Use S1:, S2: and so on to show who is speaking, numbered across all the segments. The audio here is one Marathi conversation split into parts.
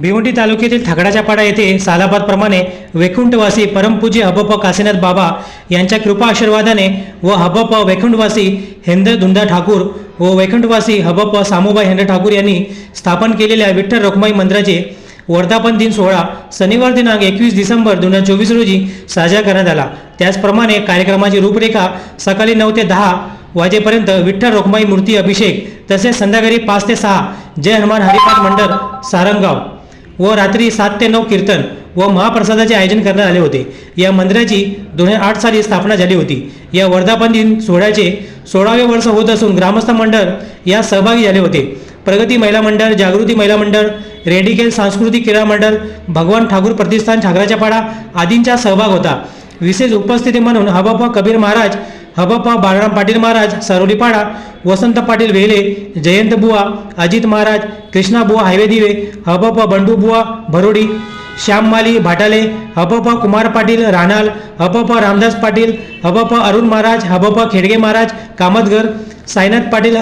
S1: भिवंडी तालुक्यातील थाकडाच्या पाडा येथे सालाबादप्रमाणे वैकुंठवासी परमपूज्य हबप काशीनाथ बाबा यांच्या कृपा आशीर्वादाने व हबप वैकुंठवासी हेंद धुंदा ठाकूर व वैकुंठवासी हबप सामुबाई हेंद्र ठाकूर यांनी स्थापन केलेल्या विठ्ठल रुक्माई मंदिराचे वर्धापन दिन सोहळा शनिवार दिनांक एकवीस डिसेंबर दोन हजार चोवीस रोजी साजरा करण्यात आला. त्याचप्रमाणे कार्यक्रमाची रूपरेखा सकाळी नऊ ते दहा वाजेपर्यंत विठ्ठल रोखमाई मूर्ती अभिषेक तसेच संध्याकाळी पाच ते सहा जय हनुमान हरिपाठ मंडळ सारंगाव व रात्री सात ते नऊ कीर्तन व महाप्रसादाचे आयोजन करण्यात आले होते. या मंदिराची दोन हजार आठ साली स्थापना झाली होती. या वर्धापन दिन सोहळ्याचे सोळावे वर्ष होत असून ग्रामस्थ मंडळ यात सहभागी झाले होते. प्रगती महिला मंडळ जागृती महिला मंडळ रेडिकेल सांस्कृतिक क्रीडा मंडळ भगवान ठाकूर प्रतिष्ठान छागराच्या पाडा आदींचा सहभाग होता. विशेष उपस्थिती म्हणून हबाबा कबीर महाराज हबापा बाळराम पाटील महाराज सरोलीपाडा वसंत पाटील वेले जयंत बुवा अजित महाराज कृष्णा बुवा हायवे दिवे हबापा बंडू बुवा भरोडी श्याम माली भाटाले हबापा कुमार पाटील राणाल हबापा रामदास पाटील हबापा अरुण महाराज हबापा खेडगे महाराज कामतगर साईनाथ पाटील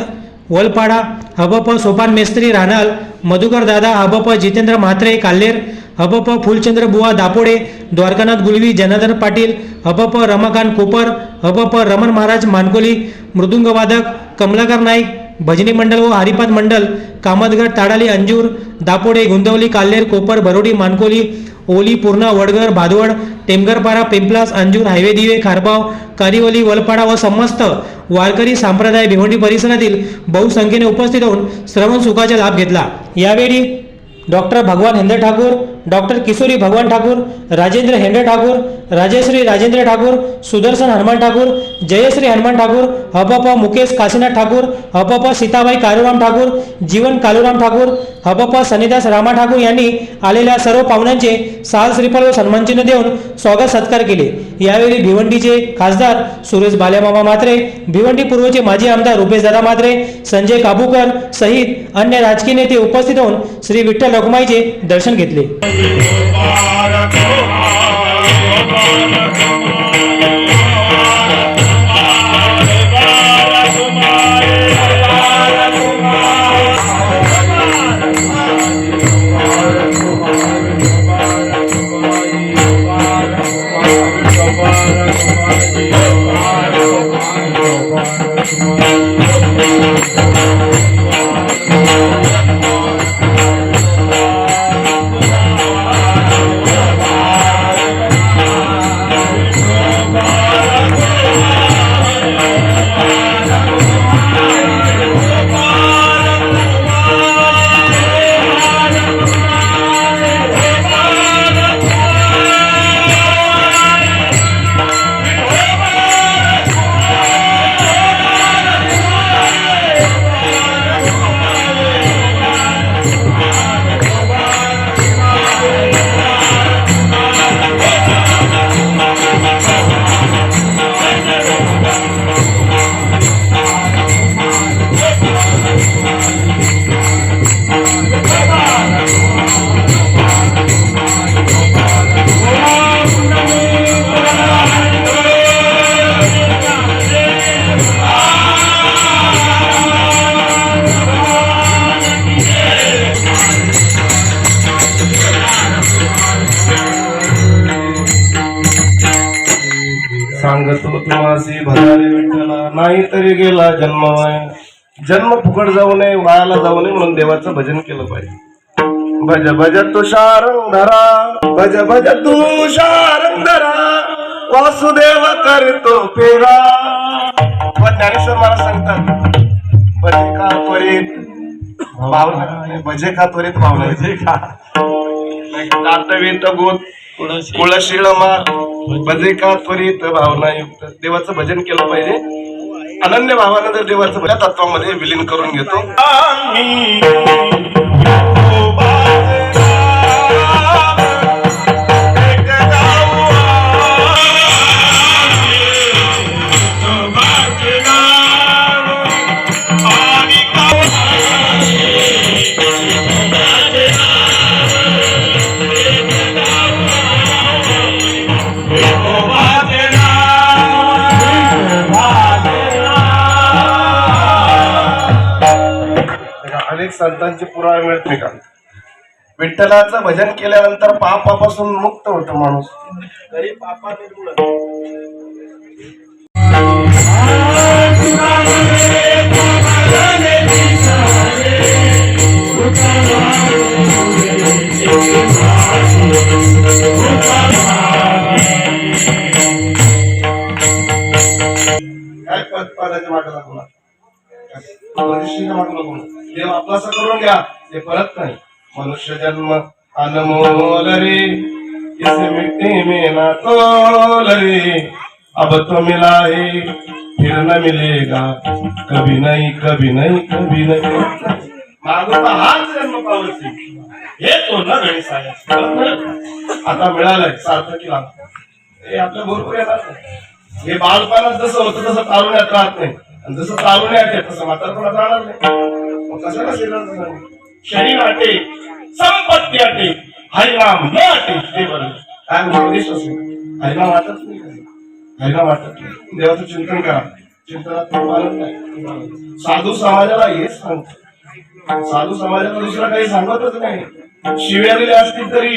S1: वलपाडा हबप सोपान मेस्त्री राणाल मधुकर दादा हबप जितेंद्र म्हात्रे काल्हेर हबप फुलचंद्र बुवा दापोडे द्वारकानाथ गुलवी जनार्दन पाटील हबप रमाकांत कोपर हबप रमण महाराज मानकोली मृदुंगवादक कमलाकर नाईक भजनी मंडल व हरिपाद मंडल कामतगड ताडाली अंजूर दापोडे गुंदवली काल्हेर कोपर भरोडी मानकोली ओली पूर्णा वडगर भादवड टेमगरपारा पिंपलास अंजूर हायवे दिवे खारबाव कारिवली वलपाडा व समस्त वारकरी संप्रदाय भिवंडी परिसरातील बहुसंख्येने उपस्थित होऊन श्रवण सुखाचा लाभ घेतला. यावेळी डॉक्टर भगवान हेंद्र ठाकूर डॉक्टर किशोरी भगवान ठाकूर राजेंद्र हेंडे ठाकूर राजेश्री राजेंद्र ठाकूर सुदर्शन हनुमान ठाकूर जयश्री हनुमान ठाकूर हपप मुकेश काशीनाथ ठाकूर हपप सीताबाई कालुराम ठाकूर जीवन कालुराम ठाकूर हपप सनिदास रामा ठाकूर यांनी आलेल्या सर्व पाहुण्यांचे साल श्रीफळ व सन्मानचिन्ह देऊन स्वागत सत्कार केले. यावेळी भिवंडीचे खासदार सुरेश बाल्यामामा मात्रे भिवंडी पूर्वचे माजी आमदार रुपेशदादा मात्रे संजय काबूकर सहित अन्य राजकीय नेते उपस्थित होऊन श्री विठ्ठल रखुमाईचे दर्शन घेतले.
S2: Música तुम्हासी भरारे विठ्ठला नाही तरी गेला जन्मवाय. जन्म फुकट जाऊ नये वायाला जाऊ नये म्हणून देवाचं भजन केलं पाहिजे. भज भज तुषारंग धरा भज भज तुषारंग धरा वासुदेव करतो पेरा व ज्ञानेश्वर मला सांगतात भजे का त्वरित. भावना भजे का त्वरित भावना. भजे दातवीत गोत कुळशीळ मात भजे का त्वरित भावनायुक्त? देवाचं भजन केलं पाहिजे. अनन्य भावानं जर देवाचं भजन तत्वामध्ये विलीन करून घेतो. संतांचे पुरावे मिळते का? विठ्ठलाचं भजन केल्यानंतर पापापासून मुक्त होतो माणूस. घरी पापाने काय नका. मनुष्याच्या मागे देव आपलासा करून घ्या. ते परत नाही. मनुष्य जन्म अनमोल रे. इसे मिट्टी में ना तोल रे. अब तो मिला है. फिर न मिलेगा. कभी नहीं कभी नहीं कभी नहीं. मागोता हाच जन्म पावती हे तो न गणी आता मिळालंय सार्थकी लागतं हे आपल्या भरपूर येतात. हे बालपणात जसं होतं तसं तारुण्यात राहत नाही. आणि जसं तारुण्यात आहे तसं म्हातारपणात राहणार नाही. मग कशाला शरीराचं सांगू? शरीर आटे संपत्ती आटे हरिनाम न आटे ते बरं काय उपदेश असेल हरिनाम वाटत नाही कधी. हरिनाम वाटत नाही. देवाचं चिंतन करा. चिंतनात मानत नाही. साधू समाजाला हेच सांगतो. साधू समाजाला दुसरा काही सांगतच नाही. शिव्या असतील तरी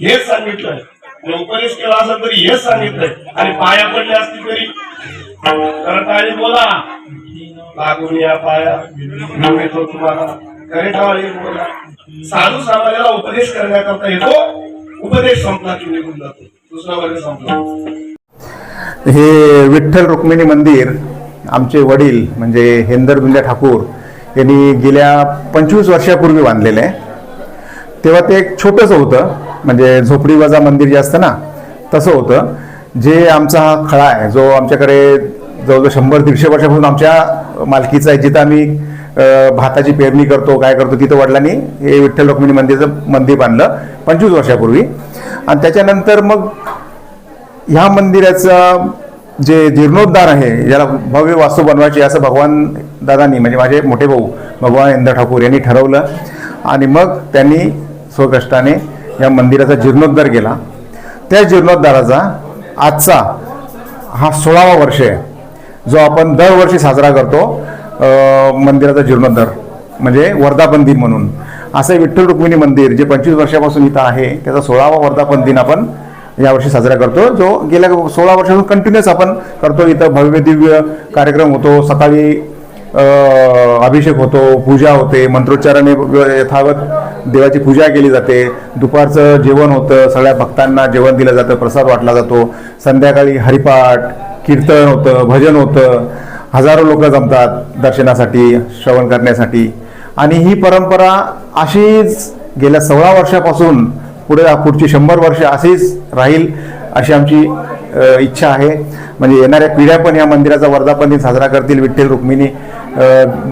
S2: हेच सांगितलंय. उपदेश केला असेल तरी हेच सांगितलंय. आणि पाया पडले असतील तरी करताळी बोला. लागून या पाया येतो तुम्हाला. करेटावाळी बोला. साधू समाजाला उपदेश करण्याकरता येतो. उपदेश संपला की निघून जातो. दुसरा वर्ग संपला.
S3: हे विठ्ठल रुक्मिणी मंदिर आमचे वडील म्हणजे हेंदर दुंजा ठाकूर यांनी गेल्या पंचवीस वर्षापूर्वी बांधलेलं आहे. तेव्हा ते एक छोटंसं होतं. म्हणजे झोपडीवाजा मंदिर जे असतं ना तसं होतं. जे आमचा हा खळा आहे जो आमच्याकडे जवळजवळ शंभर दीडशे वर्षापासून आमच्या मालकीचा आहे जिथं आम्ही भाताची पेरणी करतो काय करतो तिथं वडिलांनी हे विठ्ठल रुक्मिणी मंदिरचं मंदिर बांधलं पंचवीस वर्षापूर्वी. आणि त्याच्यानंतर मग ह्या मंदिराचं जे जीर्णोद्धार आहे ज्याला भव्य वास्तू बनवायची असं भगवान दादांनी म्हणजे माझे मोठे भाऊ भगवान इंद्र ठाकूर यांनी ठरवलं. आणि मग त्यांनी स्वकष्टाने या मंदिराचा जीर्णोद्धार केला. त्या जीर्णोद्धाराचा आजचा हा सोळावा वर्ष आहे जो आपण दरवर्षी साजरा करतो मंदिराचा जीर्णोद्धार म्हणजे वर्धापन दिन म्हणून. असं विठ्ठल रुक्मिणी मंदिर जे पंचवीस वर्षापासून इथं आहे त्याचा सोळावा वर्धापन दिन आपण यावर्षी साजरा करतो. जो गेल्या सोळा वर्षापासून कंटिन्युअस आपण करतो इथं भव्य दिव्य कार्यक्रम होतो सकाळी अभिषेक होतो पूजा होते मंत्रोच्चाराने यथावत देवाची पूजा केली जाते. दुपारचं जेवण होतं. सगळ्या भक्तांना जेवण दिलं जातं प्रसाद वाटला जातो. संध्याकाळी हरिपाठ कीर्तन होतं भजन होतं. हजारो लोक जमतात दर्शनासाठी श्रवण करण्यासाठी. आणि ही परंपरा अशीच गेल्या सोळा वर्षापासून पुढे पुढची शंभर वर्ष अशीच राहील अशी आमची इच्छा आहे. म्हणजे येणाऱ्या पिढ्या पण या मंदिराचा वर्धापन दिन साजरा करतील. विठ्ठल रुक्मिणी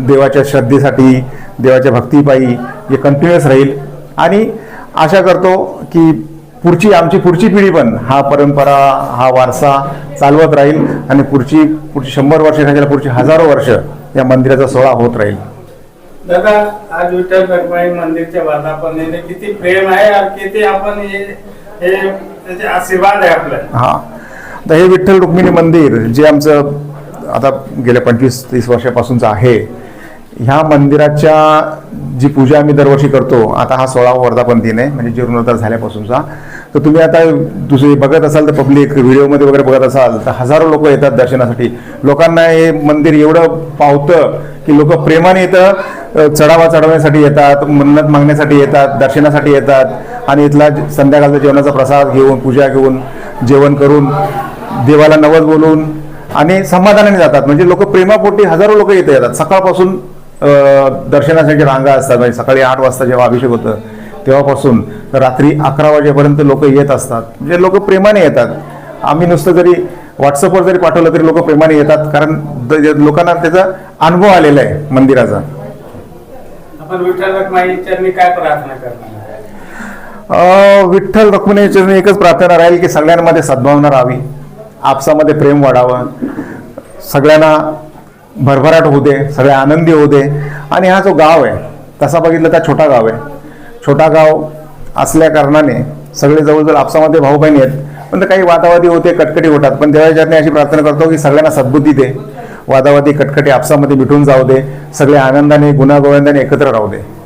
S3: देवाच्या श्रद्धेसाठी देवाच्या भक्तीपायी हे कंटिन्युअस राहील. आणि आशा करतो की पुढची आमची पुढची पिढी पण हा परंपरा हा वारसा चालवत राहील आणि पुढची पुढची शंभर वर्ष झालेल्या पुढची हजारो वर्ष या मंदिराचा सोहळा होत राहील.
S4: दादा आज विठ्ठल रखमाई मंदिरच्या वर्धापनेने किती प्रेम आहे आणि किती आपण हे हे त्याचे आशीर्वाद आहे आपलं
S3: हा. तर हे विठ्ठल रुक्मिणी मंदिर जे आमचं आता गेल्या पंचवीस तीस वर्षापासूनचं आहे ह्या मंदिराच्या जी पूजा आम्ही दरवर्षी करतो आता हा सोळावा वर्धापन दिन आहे म्हणजे जीर्णोद्धार झाल्यापासूनचा. तर तुम्ही आता दुसरे बघत असाल तर पब्लिक व्हिडिओमध्ये वगैरे बघत असाल तर हजारो लोक येतात दर्शनासाठी. लोकांना हे मंदिर एवढं पावतं की लोक प्रेमाने इथं चढावा चढवण्यासाठी येतात मन्नत मागण्यासाठी येतात दर्शनासाठी येतात आणि इथला संध्याकाळचा जेवणाचा प्रसाद घेऊन पूजा घेऊन जेवण करून देवाला नवस बोलून आणि समाधानाने जातात. म्हणजे लोक प्रेमापोटी हजारो लोक इथे येतात. सकाळपासून दर्शनासाठी रांगा असतात. म्हणजे सकाळी आठ वाजता जेव्हा अभिषेक होतं तेव्हापासून तर रात्री अकरा वाजेपर्यंत लोक येत असतात. म्हणजे लोक प्रेमाने येतात. आम्ही नुसतं जरी व्हॉट्सअपवर जरी पाठवलं तरी लोक प्रेमाने येतात कारण लोकांना त्याचा अनुभव आलेला आहे मंदिराचा.
S4: विठ्ठल रखमाई चरणी काय प्रार्थना करणार
S3: अ, विठ्ठल रुक्मिणी चरणी एकच प्रार्थना राहील की सगळ्यांमध्ये सद्भावना राहावी. आपसामध्ये प्रेम वाढावं. सगळ्यांना भरभराट होऊ दे सगळे आनंदी होऊ दे. आणि हा जो गाव आहे तसा बघितलं तर छोटा गाव आहे. छोटा गाव असल्या कारणाने सगळे जवळजवळ आपसामध्ये भाऊ बहिणी आहेत. पण तर काही वादावादी होते कटकटी होतात. पण देवाच्या अशी प्रार्थना करतो की सगळ्यांना सद्बुद्धी दे. वादावादी कटकटी आपसामध्ये मिटून जाऊ दे. सगळे आनंदाने गुणागोविंदाने एकत्र राहू दे.